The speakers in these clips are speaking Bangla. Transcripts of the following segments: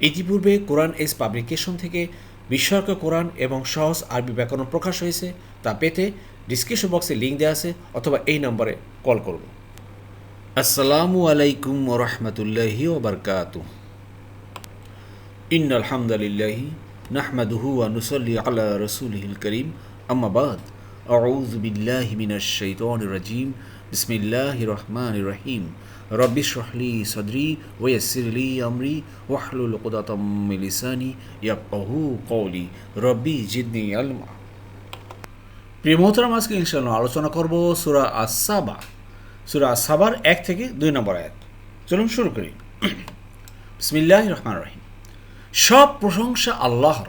ইতিপূর্বে কোরআন এস পাবলিকেশন থেকে বিস্ময়ক কোরআন এবং সহজ আরবি ব্যাকরণ প্রকাশ হয়েছে, তা পেতে ডিসক্রিপশন বক্সে লিঙ্ক দেওয়া আছে অথবা এই নম্বরে কল করুন। আসসালামু আলাইকুম ওরহমতুল্লাহি ওবরকাত। ইন আলহামদুলিল্লাহি নাহমাদুহু ওয়া নুসাল্লি আলা রাসূলিহিল করিম। আম্মা বাদ। আউযু বিল্লাহি মিনাশ শাইতানির রাজিম বিসমিল্লাহির রহমানির রহিম রব্বি শরহলি সদরি ওয়াসিরলি আমরি ওয়াহলুল ইয়াফকাহু কওলি রব্বি জিদনি আলমা প্রিয় মোহতারাম, আজকে ইনশাআল্লাহ আলোচনা করব সূরা আস-সাবা। সূরা আস-সাবার এক থেকে দুই নম্বর আয়াত। চলুন শুরু করি। বিসমিল্লাহির রহমানির রহিম সব প্রশংসা আল্লাহর,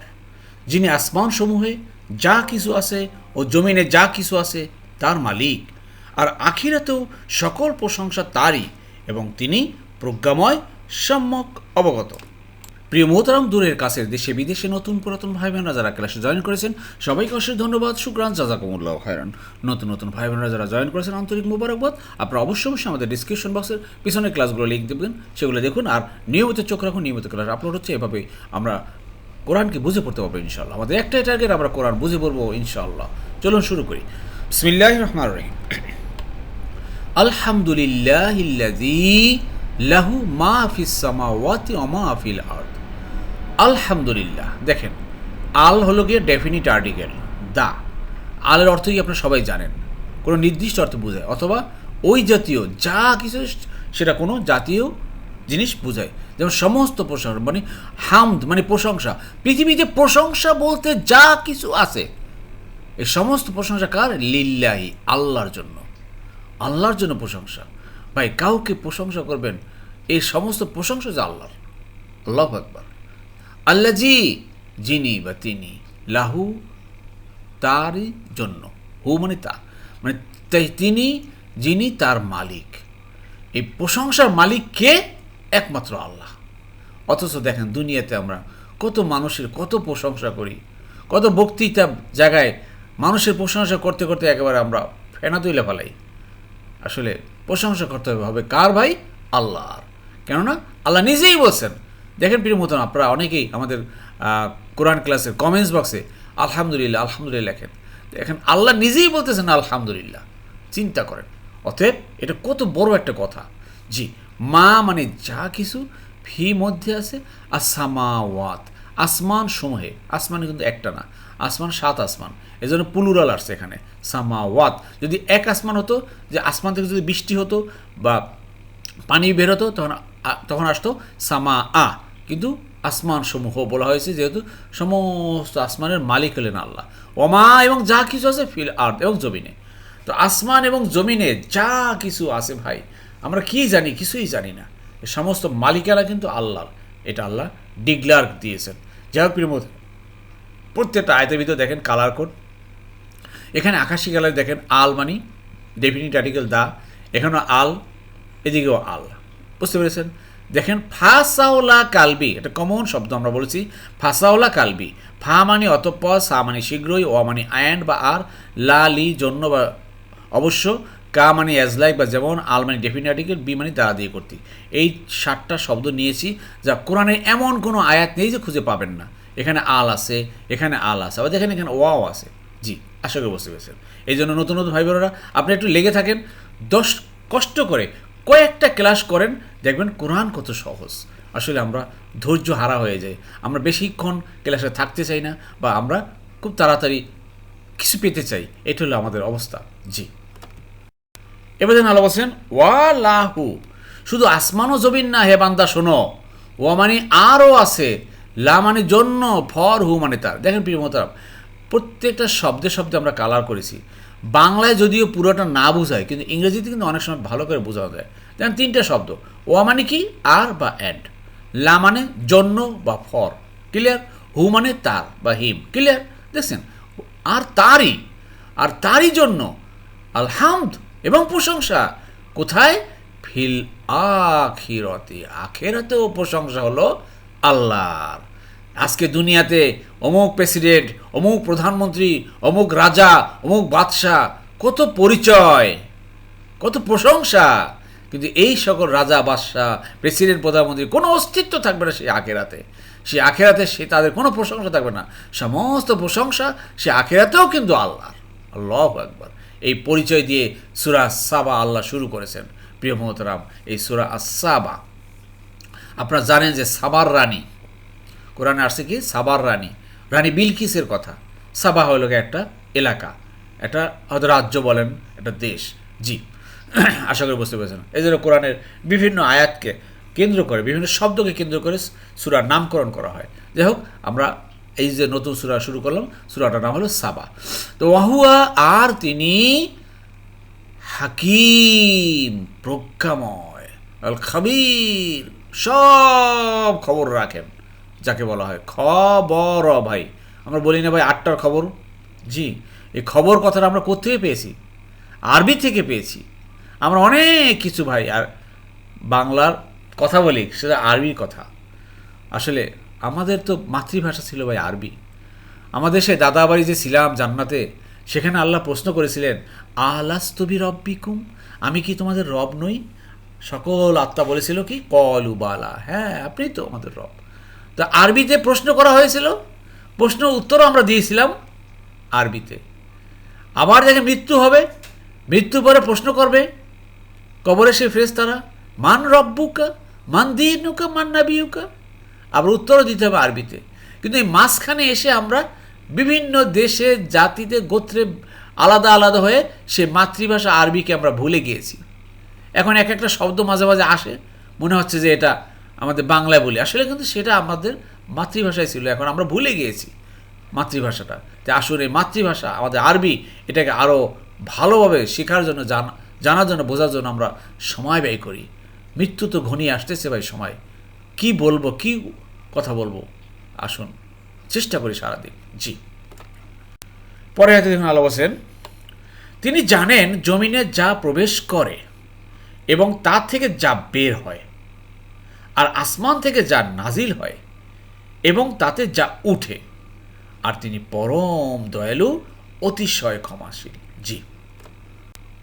যিনি আসমান সমূহে যা কিছু আছে ও জমিনে যা কিছু আছে তার মালিক। আর আখিরাতেও সকল প্রশংসা তারই এবং তিনি প্রজ্ঞাময়, সম্যক, অবগত। প্রিয় মোহতারাম, দূরের কাছের দেশে বিদেশে নতুন পুরাতন ভাই বোনেরা যারা ক্লাসে জয়েন করেছেন, সবাইকে অশেষ ধন্যবাদ, শুক্রান, জাজাকুমুল্লাহ, খায়রান। নতুন নতুন ভাই বোনেরা যারা জয়েন করেছেন, আন্তরিক মুবারকবাদ। আপনারা অবশ্যই অবশ্যই আমাদের ডিসক্রিপশন বক্সের পিছনে ক্লাসগুলো লিঙ্ক দেবেন, সেগুলো দেখুন আর নিয়মিত চোখ রাখুন, নিয়মিত ক্লাস আপলোড হচ্ছে, এভাবে আমরা কোরআনকে বুঝে পড়তে পারব ইনশাল্লাহ আমাদের একটাই টার্গেট আমরা কোরআন বুঝে পড়ব ইনশাআল্লাহ। চলুন শুরু করি। বিসমিল্লাহ রহমান রহিম। আলহামদুলিল্লাহিল্লাযী লাহু মা ফিস সামাওয়াতি ওয়া মা ফিল আরদ। আলহামদুলিল্লাহ, দেখেন, আল হলো গিয়ে ডেফিনিট আর্টিকেল দা। আলের অর্থ কি আপনারা সবাই জানেন? কোনো নির্দিষ্ট অর্থ বোঝায়, অথবা ওই জাতীয়, যা কিছু সেটা কোনো জাতীয় জিনিস বোঝায়। যেমন সমস্ত প্রশংসা মানে হামদ মানে প্রশংসা। পৃথিবীতে প্রশংসা বলতে যা কিছু আছে, এই সমস্ত প্রশংসা কার? লিল্লাহি, আল্লাহর জন্য। আল্লাহর জন্য প্রশংসা। ভাই, কাউকে প্রশংসা করবেন, এই সমস্ত প্রশংসা যে আল্লাহর। আল্লাহ একবার আল্লাহ জি যিনি বা তিনি, লাহু, তারই জন্য। হু মানে তা। মানে তাই তিনি, যিনি তার মালিক। এই প্রশংসার মালিক কে? একমাত্র আল্লাহ। অথচ দেখেন, দুনিয়াতে আমরা কত মানুষের কত প্রশংসা করি। কত বক্তৃতা জায়গায় মানুষের প্রশংসা করতে করতে একেবারে আমরা ফেনা তুলে ফেলাই। আসলে প্রশংসা করতে হবে কার ভাই? আল্লাহর। কেননা আল্লাহ নিজেই বলছেন। দেখেন প্রিয় মতন আপনারা অনেকেই আমাদের কোরআন ক্লাসের কমেন্টস বক্সে আলহামদুলিল্লাহ আলহামদুলিল্লাহ লেখেন। দেখেন আল্লাহ নিজেই বলতেছেন আলহামদুলিল্লাহ। চিন্তা করেন। অতএব এটা কত বড় একটা কথা। জি, মা মানে যা কিছু ফি মধ্যে আছে, আর সামাওয়াত, আসমান সমূহে। আসমান কিন্তু একটা না। আসমান, সাত আসমান। এই জন্য পুলুরাল আসছে এখানে। সামাওয়াত। যদি এক আসমান হতো, যে আসমান থেকে যদি বৃষ্টি হতো বা পানি বের হতো, তখন তখন আসতো সামা আ কিন্তু আসমান সমূহ বলা হয়েছে যেহেতু সমস্ত আসমানের মালিক হলেন আল্লাহ। ওমা এবং যা কিছু আছে ফিল আর্থ এবং জমিনে। তো আসমান এবং জমিনে যা কিছু আছে ভাই, আমরা কি জানি? কিছুই জানি না। সমস্ত মালিকারা কিন্তু আল্লাহর। এটা আল্লাহ ডিগলার দিয়েছেন। যাই হোক প্রিয় প্রত্যেকটা আয়তের ভিতরে দেখেন কালার কোড এখানে আকাশি কালার দেখেন আল মানি ডেফিনিট আর্টিকেল দা। এখানেও আল, এদিকেও আল। বুঝতে পেরেছেন? দেখেন ফাসাওলা কালবি, এটা কমন শব্দ আমরা বলেছি ফাসাওলা কালবি। ফা মানে অতঃপর, সা মানে শীঘ্রই ও মানে আয়ন বা আর, লা, লি, জন্য বা অবশ্য, কা মানে অ্যাজ লাইক বা যেমন, আল মানে ডেফিনিট আর্টিকেল বি মানে দ্বারা দিয়ে করতে। এই সাতটা শব্দ নিয়েছি, যা কোরআনে এমন কোনো আয়াত নেই যে খুঁজে পাবেন না। এখানে আল আছে, এখানে আল আছে, আবার দেখেন এখানে ওয়াও আছে। জি, আশা করি বুঝতে পেরেছেন। এই জন্য নতুন নতুন ভাই বোনেরা আপনি একটু লেগে থাকেন, দশ কষ্ট করে কয়েকটা ক্লাস করেন, দেখবেন কোরআন কত সহজ। আসলে আমরা ধৈর্য হারা হয়ে যাই। আমরা বেশিক্ষণ ক্লাসে থাকতে চাই না, বা আমরা খুব তাড়াতাড়ি কিছু পেতে চাই। এটা হলো আমাদের অবস্থা। জি। এবার যেন আলো বলছেন ওয়া লাহু শুধু আসমান ও জমিন না, হে বান্দা, শোনো। ওয়া মানে আরও আছে। লা মানে জন্য, ফর হু মানে তার। দেখেন প্রিয় মোতারাম প্রত্যেকটা শব্দে শব্দে আমরা কালার করেছি। বাংলায় যদিও পুরোটা না বোঝায়, কিন্তু ইংরেজিতে কিন্তু অনেক সময় ভালো করে বোঝানো যায়। যেমন তিনটা শব্দ ওয়া মানে কি? আর বা অ্যান্ড লা মানে জন্য বা ফর। ক্লিয়ার? হু মানে তার বা হিম ক্লিয়ার? দেখছেন? আর তারই আর তারই জন্য, আলহামদ এবং প্রশংসা। কোথায়? ফিল আখিরতে। আখেরাতেও প্রশংসা হলো আল্লাহর। আজকে দুনিয়াতে অমুক প্রেসিডেন্ট, অমুক প্রধানমন্ত্রী, অমুক রাজা, অমুক বাদশাহ, কত পরিচয়, কত প্রশংসা। কিন্তু এই সকল রাজা, বাদশাহ, প্রেসিডেন্ট, প্রধানমন্ত্রী কোনো অস্তিত্ব থাকবে না সেই আখেরাতে। সে আখেরাতে সে তাদের কোনো প্রশংসা থাকবে না। সমস্ত প্রশংসা সে আখেরাতেও কিন্তু আল্লাহ আল্লাহ একবার এই পরিচয় দিয়ে সুরা সাবা আল্লাহ শুরু করেছেন। প্রিয় মোহতরাম, এই সুরা আসাবা আপনারা জানেন যে সাবার রানী কোরআনে আসছে কি? সাবার রানী। রানী বিলকিসের কথা। সাবা হলো একটা এলাকা। একটা হয়তো রাজ্য বলেন, একটা দেশ। জি। আশা করি বুঝতে পেরেছেন। এই জন্য কোরআনের বিভিন্ন আয়াতকে কেন্দ্র করে, বিভিন্ন শব্দকে কেন্দ্র করে সুরার নামকরণ করা হয়। যাই হোক, আমরা এই যে নতুন সুরা শুরু করলাম, সুরাটার নাম হলো সাবা। তো ওয়াহুয়া, আর তিনি হাকিম, প্রজ্ঞাময় খাবির সব খবর রাখেন। যাকে বলা হয়। খবর, ভাই। আমরা বলি না, ভাই, আটটার খবর। জি, এই খবর কথাটা আমরা কোথেকে পেয়েছি? আরবি থেকে পেয়েছি। আমরা অনেক কিছু, ভাই, আর বাংলার কথা বলি, সেটা আরবির কথা। আসলে আমাদের তো মাতৃভাষা ছিল, ভাই, আরবি। আমাদের সে দাদাবাড়ি যে ছিলাম জান্নাতে, সেখানে আল্লাহ প্রশ্ন করেছিলেন আলাস্তবি রব্বিকুম আমি কি তোমাদের রব নই? সকল আত্মা বলেছিল কি, কলু বালা। হ্যাঁ আপনি তো আমাদের রব। তা আরবিতে প্রশ্ন করা হয়েছিল। প্রশ্ন উত্তরও আমরা দিয়েছিলাম আরবিতে। আবার দেখে মৃত্যু হবে মৃত্যু পরে প্রশ্ন করবে, কবরে সে ফ্রেস তারা মান রব্বুকা, মান দিনুকা, মান নাবিউকা আবার উত্তরও দিতে হবে আরবিতে। কিন্তু এই মাঝখানে এসে আমরা বিভিন্ন দেশে, জাতিতে, গোত্রে আলাদা আলাদা হয়ে সে মাতৃভাষা আরবিকে আমরা ভুলে গিয়েছি। এখন এক একটা শব্দ মাঝে মাঝে আসে। মনে হচ্ছে যে এটা আমাদের বাংলায় বলি। আসলে কিন্তু সেটা আমাদের মাতৃভাষায় ছিল। এখন আমরা ভুলে গিয়েছি মাতৃভাষাটা। তাই আসলে মাতৃভাষা, আমাদের আরবি, এটাকে আরও ভালোভাবে শেখার জন্য, জানা, জানার জন্য, বোঝার জন্য আমরা সময় ব্যয় করি। মৃত্যু তো ঘনিয়ে আসতেছে ভাই সময়। কি বলব, কি কথা বলব? আসুন, চেষ্টা করি সারাদিন। জি। পরে হাতে দেখুন আলো বসেন তিনি জানেন জমিনে যা প্রবেশ করে এবং তার থেকে যা বের হয়। আর আসমান থেকে যা নাজিল হয় এবং তাতে যা উঠে, আর তিনি পরম দয়ালু, অতিশয় ক্ষমাশীল। জি।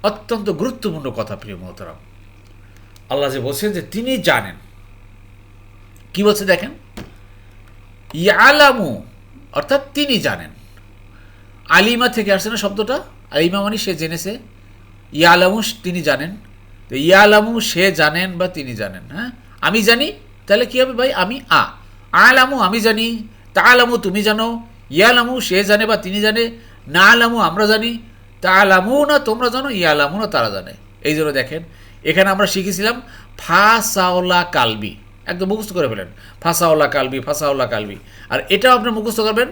অত্যন্ত গুরুত্বপূর্ণ কথা, প্রিয় মহতরাম। আল্লাহ যে বলছেন যে তিনি জানেন। কি বলছে দেখেন? ইয়ালামু, অর্থাৎ তিনি জানেন। আলিমা থেকে আসছে না শব্দটা? আলিমা মানে সে জেনেছে। ইয়ালামু তিনি জানেন। তো ইয়ালামু সে জানেন বা তিনি জানেন হ্যাঁ? আমি জানি, তাহলে কি হবে ভাই? আমি আ। আলামু আমি জানি তা আলামু তুমি জানো, ইয়ালামু সে জানে বা তিনি জানে না আলামু আমরা জানি তা আলামু না তোমরা জানো ইয়ালামু না তারা জানে। এই জন্য দেখেন, এখানে আমরা শিখেছিলাম ফাসাওলা কালবি। একদম মুখস্থ করে ফেলেন ফাসাওলা কালবি ফাসাওলা কালবি। আর এটাও আপনি মুখস্থ করবেন,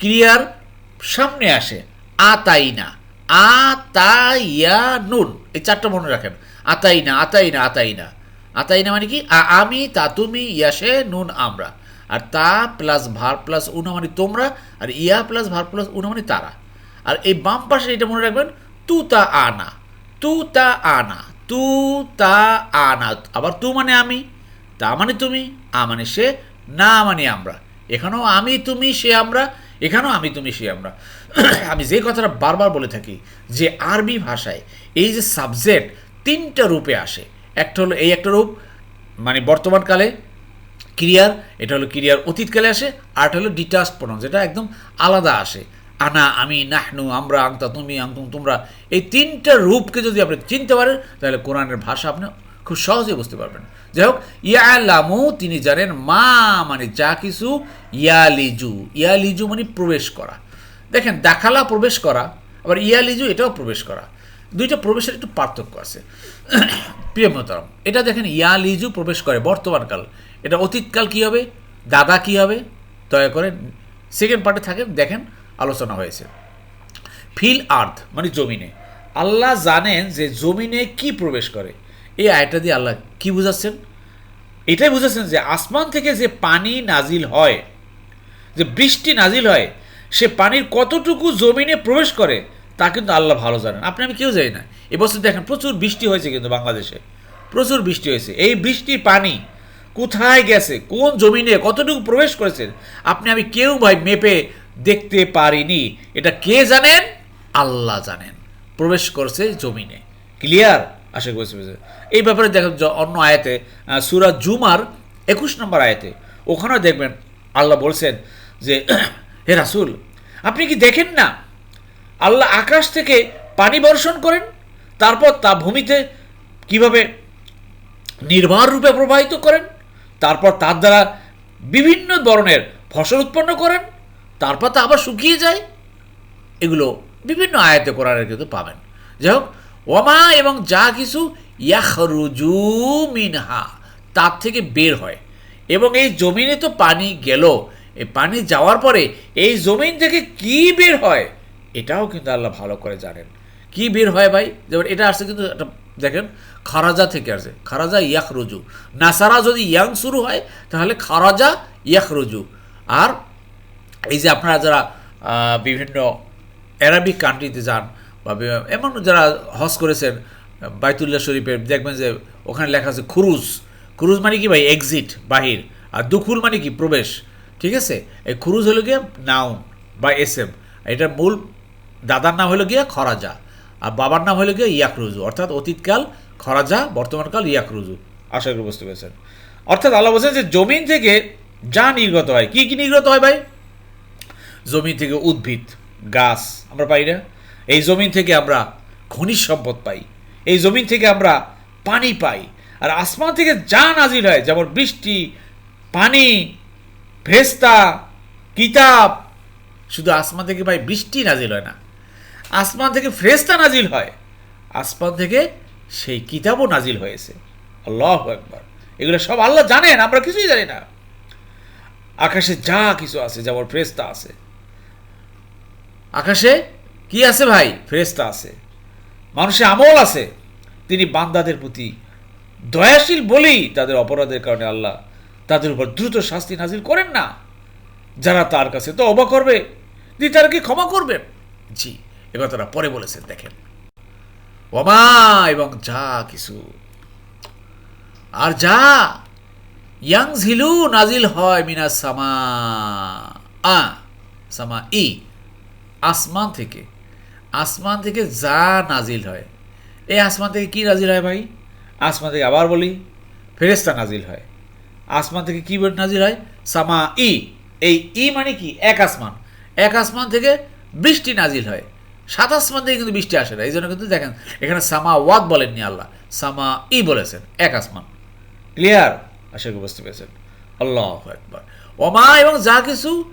ক্রিয়ার সামনে আসে, আতাইনা আতাইয়া নুন এই চারটা মনে রাখেন, আতাইনা আতাইনা আতাইনা। আতাইনা মানে কি? আমি, তা, তুমি ইয়াসে নুন, আমরা। আর তা প্লাস ভার প্লাস উনা মানে তোমরা, আর ইয়া প্লাস ভার প্লাস উনা মানে তারা। আর এই বাম পাশে এটা মনে রাখবেন, তু, তা, আনা। তু, তা, আনা। তু, তা, আনা। আবার তু মানে আমি, তা মানে তুমি, আ মানে সে, না মানে আমরা। এখানেও আমি, তুমি, সে, আমরা। এখানেও আমি, তুমি, সে, আমরা। আমি যে কথাটা বারবার বলে থাকি, যে আরবি ভাষায় এই যে সাবজেক্ট তিনটা রূপে আসে। একটা হলো এই একটা রূপ মানে বর্তমানকালে ক্রিয়ার, এটা হলো ক্রিয়ার অতীতকালে আসে, আর এটা হলো ডিটাস্ট প্রনাউন যেটা একদম আলাদা আসে। আনা, আমি, নাহনু, আমরা আংতা তুমি আংতুম তোমরা। এই তিনটা রূপকে যদি আপনি চিনতে পারেন, তাহলে কোরআনের ভাষা আপনি খুব সহজে বুঝতে পারবেন। যাই হোক, ইয়ালামু, তিনি জানেন মা মানে যা কিছু, ইয়ালিজু। ইয়ালিজু মানে প্রবেশ করা। দেখেন, দাখালা প্রবেশ করা, আবার ইয়ালিজু এটাও প্রবেশ করা। দুইটা প্রবেশের একটু পার্থক্য আছে। প্রিয় মোহতারাম এটা দেখেন ইয়ালিজু প্রবেশ করে বর্তমানকাল। এটা অতীতকাল কি হবে? দাদা কি হবে? দয়া করে সেকেন্ড পার্টে থাকেন, দেখেন আলোচনা হয়েছে। ফিল আর্থ মানে জমিনে। আল্লাহ জানেন যে জমিনে কি প্রবেশ করে। এই আয়টা দিয়ে আল্লাহ কি বুঝাচ্ছেন? এটাই বুঝাচ্ছেন যে আসমান থেকে যে পানি নাজিল হয়, যে বৃষ্টি নাজিল হয়, সে পানির কতটুকু জমিনে প্রবেশ করে তা কিন্তু আল্লাহ ভালো জানেন। আপনি, আমি কেউ জানি না। এবছর দেখেন প্রচুর বৃষ্টি হয়েছে কিন্তু বাংলাদেশে। প্রচুর বৃষ্টি হয়েছে। এই বৃষ্টির পানি কোথায় গেছে? কোন জমিনে কতটুকু প্রবেশ করেছে আপনি, আমি কেউ ভাই মেপে দেখতে পারিনি। এটা কে জানেন? আল্লাহ জানেন। প্রবেশ করছে জমিনে। ক্লিয়ার আশা করি বুঝতে এই ব্যাপারে দেখেন অন্য আয়াতে সূরা জুমার একুশ নম্বর আয়াতে, ওখানেও দেখবেন আল্লাহ বলছেন যে, হে রাসুল, আপনি কি দেখেন না আল্লাহ আকাশ থেকে পানি বর্ষণ করেন, তারপর তা ভূমিতে কীভাবে নির্ভর রূপে প্রবাহিত করেন, তারপর তার দ্বারা বিভিন্ন ধরনের ফসল উৎপন্ন করেন, তারপর তা আবার শুকিয়ে যায়। এগুলো বিভিন্ন আয়াতে কোরআনের কিন্তু পাবেন। যাই হোক ওমা এবং যা কিছু ইয়াখরুজু মিনহা, তার থেকে বের হয়। এবং এই জমিনে তো পানি গেল। এই পানি যাওয়ার পরে এই জমিন থেকে কি বের হয়? এটাও কিন্তু আল্লাহ ভালো করে জানেন। কি বের হয় ভাই? যেমন এটা আসছে কিন্তু একটা, দেখেন, খারাজা থেকে আসে খারাজা ইয়াক রুজু নাসারা যদি ইয়াং শুরু হয়, তাহলে খারাজা ইয়াক রুজু আর এই যে আপনারা যারা বিভিন্ন অ্যারাবিক কান্ট্রিতে যান, বা এমন যারা হজ করেছেন, বাইতুল্লাহ শরীফের, দেখবেন যে ওখানে লেখা আছে খুরুজ। খুরুজ মানে কি ভাই? এক্সিট বাহির। আর দুখুল মানে কি? প্রবেশ। ঠিক আছে? এই খুরুজ হলো গিয়ে নাউন বা এস এম এটার মূল দাদার নাম হলো গিয়ে খরাজা, আর বাবার নাম হলো গিয়ে ইয়াকরুজু। অর্থাৎ অতীতকাল খরাজা, বর্তমানকাল ইয়াকরুজু। আশা করি বুঝতে পেরেছেন। অর্থাৎ আল্লাহ বলছেন যে জমিন থেকে যা নির্গত হয়, কি কি নির্গত হয় ভাই? জমি থেকে উদ্ভিদ, গাছ, আমরা পাই না? এই জমিন থেকে আমরা খনিজ সম্পদ পাই। এই জমিন থেকে আমরা পানি পাই। আর আসমান থেকে যা নাজিল হয়, যেমন বৃষ্টি, পানি, ভেস্তা, কিতাব, শুধু আসমান থেকে ভাই বৃষ্টি নাজিল হয় না। আসমান থেকে ফ্রেস্তা নাজিল হয়। আসমান থেকে সেই কিতাবও নাজিল হয়েছে। আল্লাহ একবার এগুলো সব আল্লাহ জানেন, আমরা কিছুই জানি না। আকাশে যা কিছু আছে, যেমন ফ্রেস্তা আছে। আকাশে কি আছে ভাই? ফেরেস্তা আছে। মানুষের আমল আছে। তিনি বান্দাদের প্রতি দয়াশীল বলেই তাদের অপরাধের কারণে আল্লাহ তাদের উপর দ্রুত শাস্তি নাজিল করেন না। যারা তার কাছে তো অবাক করবে, তিনি তারা কি ক্ষমা করবেন। জি। এ কথাটা পরে বলেছেন, দেখেন। ওমা, এবং যা কিছু। আর যা ইয়াং ঝিলু নাজিল হয় মিনা সামা, আ, সামা ই, আসমান থেকে। আসমান থেকে যা নাজিল হয়। এই আসমান থেকে কি নাজিল হয় ভাই? আসমান থেকে আবার বলি ফেরেস্তা নাজিল হয়। আসমান থেকে কি নাজিল হয়? সামা ই। এই ই মানে কি? এক আসমান। এক আসমান থেকে বৃষ্টি নাজিল হয়। সাত আসমান থেকে কিন্তু বৃষ্টি আসে না এই জন্য কিন্তু দেখেন, এখানে সামা ওয়াদ বলেননি আল্লাহ, সামা ই বলেছেন, এক আসমান। ক্লিয়ার আশা করি বুঝতে পেরেছেন। আল্লাহ একবার ওমা এবং যা কিছু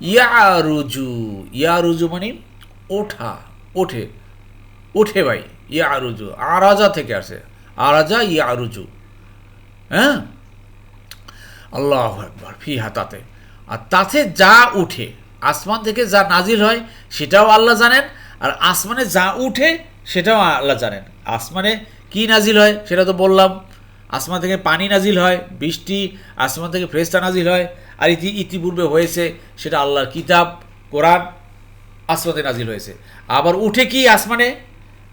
ইয়ারুজু ইয়ারুজু মানে ওঠা, ওঠে ওঠে ভাই, ইয়ারুজু, আরাজা থেকে আসে, আরাজা ইয়ারুজু। হ্যাঁ? আল্লাহ একবার ফি হাতাতে আর তাতে যা উঠে আসমান থেকে যা নাজিল হয়, সেটাও আল্লাহ জানেন, আর আসমানে যা উঠে, সেটাও আল্লাহ জানেন। আসমানে কি নাজিল হয়, সেটা তো বললাম। আসমান থেকে পানি নাজিল হয়, বৃষ্টি, আসমান থেকে ফ্রেস্তা নাজিল হয়, আর ইতি ইতিপূর্বে হয়েছে, সেটা আল্লাহর কিতাব, কোরআন, আসমানে নাজিল হয়েছে। আবার উঠে কি আসমানে?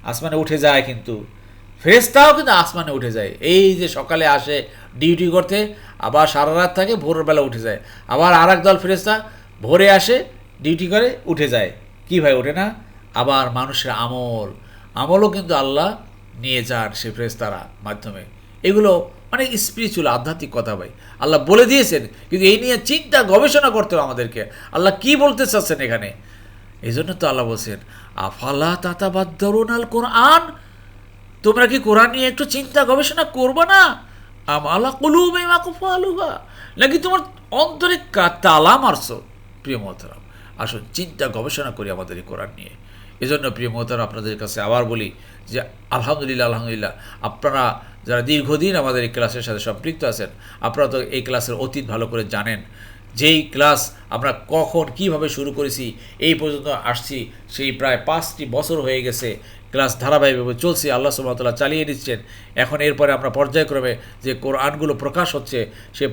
আসমানে উঠে যায় কিন্তু। ফেরেস্তাও কিন্তু আসমানে উঠে যায়। এই যে সকালে আসে ডিউটি করতে, আবার সারা রাত থাকে, ভোরবেলা উঠে যায়। আবার আর দল ফেরেস্তা ভোরে আসে ডিউটি করে, উঠে যায়। কি ভাই, ওঠে না? আবার মানুষের আমল। আমলও কিন্তু আল্লাহ নিয়ে যান সে ফেরেস্তারা মাধ্যমে। এগুলো অনেক স্পিরিচুয়াল আধ্যাত্মিক কথা ভাই। আল্লাহ বলে দিয়েছেন, কিন্তু এই নিয়ে চিন্তা, গবেষণা করতে হবে আমাদেরকে। আল্লাহ কি বলতে চাচ্ছেন এখানে? এই জন্য তো আল্লাহ বলছেন, আফালা তাতাবাদ্দারুন আল কোরআন? তোমরা কি কোরআন নিয়ে একটু চিন্তা, গবেষণা করবে না? আমালা কুলুবে মাকুফা আলুহা নাকি তোমার অন্তরে তালা মারছো? প্রিয় মহতারাম, আসুন চিন্তা গবেষণা করি আমাদের এই কোরআন নিয়ে। এজন্য প্রিয় মহতারাম, আপনাদের কাছে আবার বলি যে, আলহামদুলিল্লাহ আলহামদুলিল্লাহ, আপনারা যারা দীর্ঘদিন আমাদের এই ক্লাসের সাথে সম্পৃক্ত আছেন, আপনারা তো এই ক্লাসের অতীত ভালো করে জানেন। যেই ক্লাস আমরা কখন কীভাবে শুরু করেছি, এই পর্যন্ত আসছি, সেই প্রায় পাঁচটি বছর হয়ে গেছে ক্লাস ধারাবাহিকভাবে চলছে, আল্লাহ সুবাহতাল্লাহ চালিয়ে দিচ্ছেন। এখন এরপরে আমরা পর্যায়ক্রমে যে কোরআনগুলো প্রকাশ হচ্ছে, সে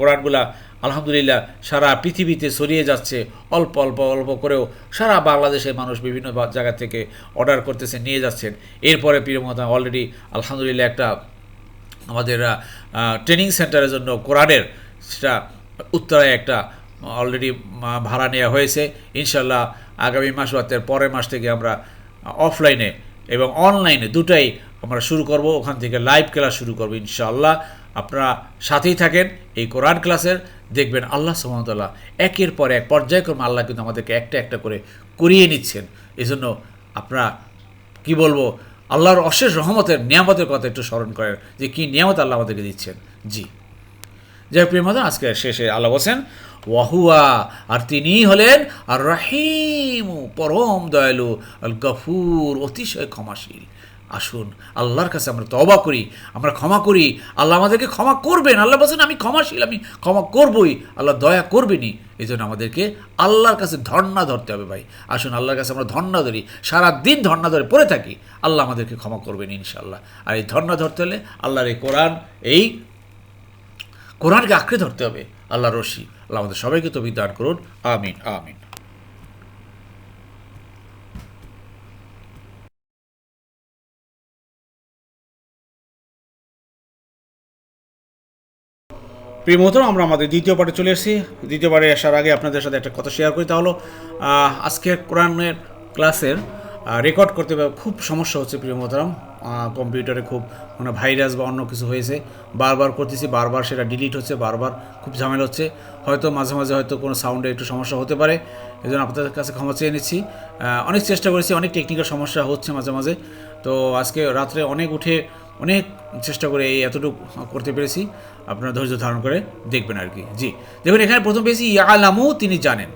কোরআনগুলা আলহামদুলিল্লাহ, সারা পৃথিবীতে ছড়িয়ে যাচ্ছে, অল্প অল্প অল্প করেও সারা বাংলাদেশের মানুষ বিভিন্ন জায়গা থেকে অর্ডার করতেছে, নিয়ে যাচ্ছেন। এরপরে প্রিয় মহতাম অলরেডি আলহামদুলিল্লাহ একটা আমাদের ট্রেনিং সেন্টারের জন্য কোরআনের সেটা উত্তরায় একটা অলরেডি ভাড়া নেওয়া হয়েছে। ইনশাল্লাহ আগামী মাস বা পরের মাস থেকে আমরা অফলাইনে এবং অনলাইনে দুটাই আমরা শুরু করব। ওখান থেকে লাইভ ক্লাস শুরু করব ইনশাআল্লাহ। আপনারা সাথেই থাকেন এই কোরআন ক্লাসের। দেখবেন আল্লাহ সুহামতাল্লাহ একের পর এক পর্যায়ক্রমে আল্লাহ কিন্তু আমাদেরকে একটা একটা করে করিয়ে নিচ্ছেন। এজন্য আপনারা কি বলব, আল্লাহর অশেষ রহমতের নিয়ামতের কথা একটু স্মরণ করেন যে কী নিয়ামত আল্লাহ আমাদেরকে দিচ্ছেন। জি। যাই প্রিয় মতো আজকে শেষে আল্লাহ বলছেন, ওয়াহুয়া আর তিনি হলেন আর রাহিম পরম দয়ালু আল গফুর অতিশয় ক্ষমাশীল। আসুন, আল্লাহর কাছে আমরা তবা করি, আমরা ক্ষমা করি। আল্লাহ আমাদেরকে ক্ষমা করবেন। আল্লাহ বলছেন, আমি ক্ষমাশীল, আমি ক্ষমা করবই। আল্লাহ দয়া করবেনই। এই জন্য আমাদেরকে আল্লাহর কাছে ধর্ণা ধরতে হবে ভাই। আসুন, আল্লাহর কাছে আমরা ধর্ণা ধরি। সারা দিন ধর্ণা ধরে পড়ে থাকি। আল্লাহ আমাদেরকে ক্ষমা করবেন ইনশাল্লাহ আর এই ধর্ণা ধরতে হলে আল্লাহর এই কোরআন, এই কোরআনকে আঁকড়ে ধরতে হবে। আল্লাহ রশি। আল্লাহ আমাদের সবাইকে তো বিদান করুন। আমিন আমিন। প্রিয় আমরা আমাদের দ্বিতীয় পার্টে চলে এসেছি। দ্বিতীয় পার্টে আসার আগে আপনাদের সাথে একটা কথা শেয়ার করি। তা হলো আহ, আজকের কোরআনের ক্লাসের রেকর্ড করতে খুব সমস্যা হচ্ছে প্রিয় কম্পিউটারে খুব মানে ভাইরাস বা অন্য কিছু হয়েছে। বারবার করতেছি বারবার সেটা ডিলিট হচ্ছে বারবার খুব ঝামেলা হচ্ছে। হয়তো মাঝে মাঝে হয়তো কোনো সাউন্ডে একটু সমস্যা হতে পারে। এই জন্য আপনাদের কাছে ক্ষমা চেয়ে নিচ্ছি। অনেক চেষ্টা করেছি অনেক টেকনিক্যাল সমস্যা হচ্ছে মাঝে মাঝে। তো আজকে রাত্রে অনেক উঠে অনেক চেষ্টা করে এই এতটুকু করতে পেরেছি। আপনারা ধৈর্য ধারণ করে দেখবেন আর কি। জি। দেখুন, এখানে প্রথম পেয়েছি, ইয়ালামু, তিনি জানেন।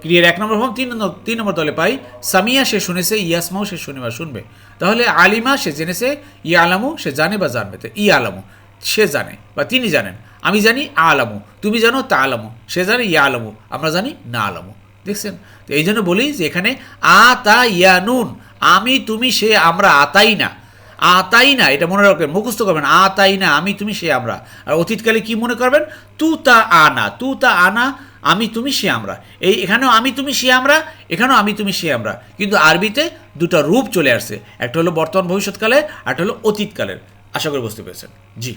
ক্রিয়ার এক নম্বর ফর্ম, তিন নম্বর তিন নম্বর দলে পাই, সামিয়া সে শুনেছে, ইয়াসমাও সে শুনে বা শুনবে। তাহলে আলিমা সে জেনেছে ইয়া আলামু সে জানে বা জানবে। তো ই আলামু সে জানে বা তিনি জানেন। আমি জানি আলামু, তুমি জানো তা আলামু সে জানে ইয়া আলামু আমরা জানি না আলামু দেখছেন? তো এই জন্য বলি যে এখানে আ তা ইয়া নুন আমি, তুমি, সে, আমরা আতাই না। আতাই না, এটা মনে রাখবেন, মুখস্থ করবেন আ তাই না, আমি তুমি সে আমরা। আর অতীতকালে কি মনে করবেন? তু তা আনা তু তা আনা, আমি তুমি সে আমরা। এই এখানেও আমি তুমি সে আমরা, এখানেও আমি তুমি সে আমরা। কিন্তু আরবিতে দুটো রূপ চলে আসছে। একটা হলো বর্তমান ভবিষ্যৎকালে একটা হলো অতীতকালের। আশা করি বুঝতে পেরেছেন। জি।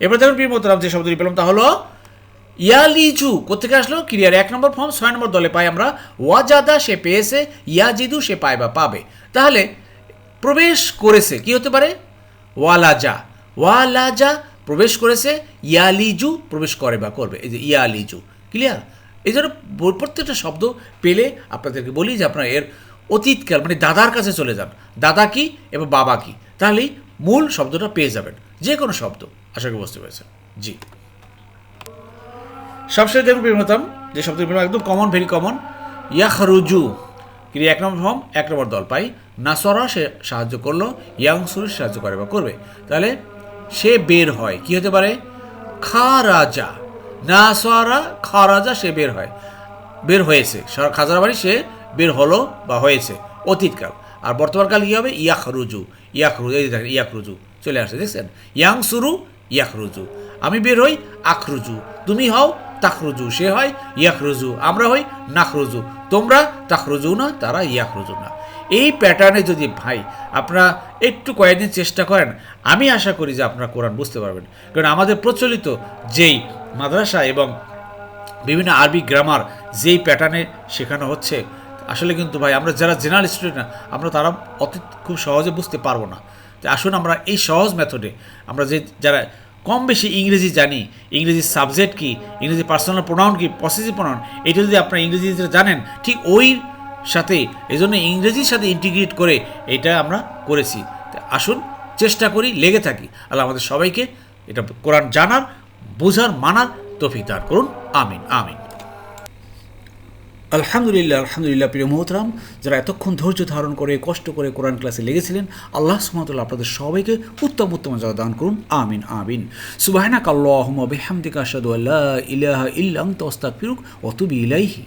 এবার দেখুন প্রিয় মোহতারাম যে শব্দটি পেলাম তা হলো, ইয়ালিজু কোথেকে আসলো? ক্রিয়ার এক নম্বর ফর্ম, ছয় নম্বর দলে পাই আমরা। ওয়াজাদা সে পেয়েছে, ইয়াজিদু সে পায় বা পাবে। তাহলে প্রবেশ করেছে, কি হতে পারে? ওয়ালাজা। ওয়ালাজা প্রবেশ করেছে, ইয়ালিজু প্রবেশ করে বা করবে, এই যে ইয়ালিজু। ক্লিয়ার এই জন্য প্রত্যেকটা শব্দ পেলে আপনাদেরকে বলি যে আপনারা এর অতীতকাল মানে দাদার কাছে চলে যান। দাদা কি এবং বাবা কি? তাহলেই মূল শব্দটা পেয়ে যাবেন, যে কোনো শব্দ। আশা করি বুঝতে পেরেছেন। জি। সবশেষে দেখুন প্রেমতাম যে শব্দ একদম কমন ভেরি কমন ইয়াখরুজু। ক্রিয়া এক নম্বর ফর্ম এক নম্বর দল পাই। নাসরা সে সাহায্য করল, ইয়াংসুর সাহায্য করে বা করবে। তাহলে সে বের হয়, কি হতে পারে? খা রাজা নাসরা খা রাজা সে বের হয়। বের হয়েছে। খাজার বাড়ি সে বের হলো বা হয়েছে। অতীতকাল। আর বর্তমানকাল কী হবে? ইয়াখরুজু। ইয়াখরুজু, এই যে দেখেন, ইয়াখরুজু চলে আসছে, দেখছেন? ইয়াং সুরু ইয়াখরুজু। আমি বের হই আখরুজু। তুমি হও তাখরুজু। সে হয় ইয়াখরুজু। আমরা হই নাখরুজু। তোমরা তাখরুজু না, তারা ইয়াখরুজু না। এই প্যাটার্নে যদি ভাই আপনারা একটু কয়েকদিন চেষ্টা করেন, আমি আশা করি যে আপনারা কোরআন বুঝতে পারবেন। কারণ আমাদের প্রচলিত যেই মাদ্রাসা এবং বিভিন্ন আরবি গ্রামার যেই প্যাটার্নে শেখানো হচ্ছে, আসলে কিন্তু ভাই আমরা যারা জেনারেল স্টুডেন্ট না, আমরা তারা অতি খুব সহজে বুঝতে পারব না। আসুন আমরা এই সহজ মেথডে আমরা যে যারা কম বেশি ইংরেজি জানি, ইংরেজি সাবজেক্ট কি, ইংরেজি পার্সোনাল প্রোনাউন কি পসেসিভ প্রোনাউন এটা যদি আপনারা ইংরেজিতে জানেন, ঠিক ওই সাথে এই জন্য ইংরেজির সাথে ইন্টিগ্রেট করে এটা আমরা করেছি। আসুন, চেষ্টা করি, লেগে থাকি। আল্লাহ আমাদের সবাইকে এটা কোরআন জানার, বোঝার, মানার তৌফিক দান করুন। আমিন আমিন। আলহামদুলিল্লাহ আলহামদুলিল্লাহ, প্রিয় মোহতরাম, যারা এতক্ষণ ধৈর্য ধারণ করে, কষ্ট করে কোরআন ক্লাসে লেগেছিলেন, আল্লাহ সুমতুল্লাহ আপনাদের সবাইকে উত্তম উত্তম যা দান করুন। আমিন আমিন। সুবাহনা কাল্লাহম বেহামদিকা আসাদু আল্লাহ ইলাহা ইল্লাং তস্তাক ফিরুক অতুবি ইলাইহি।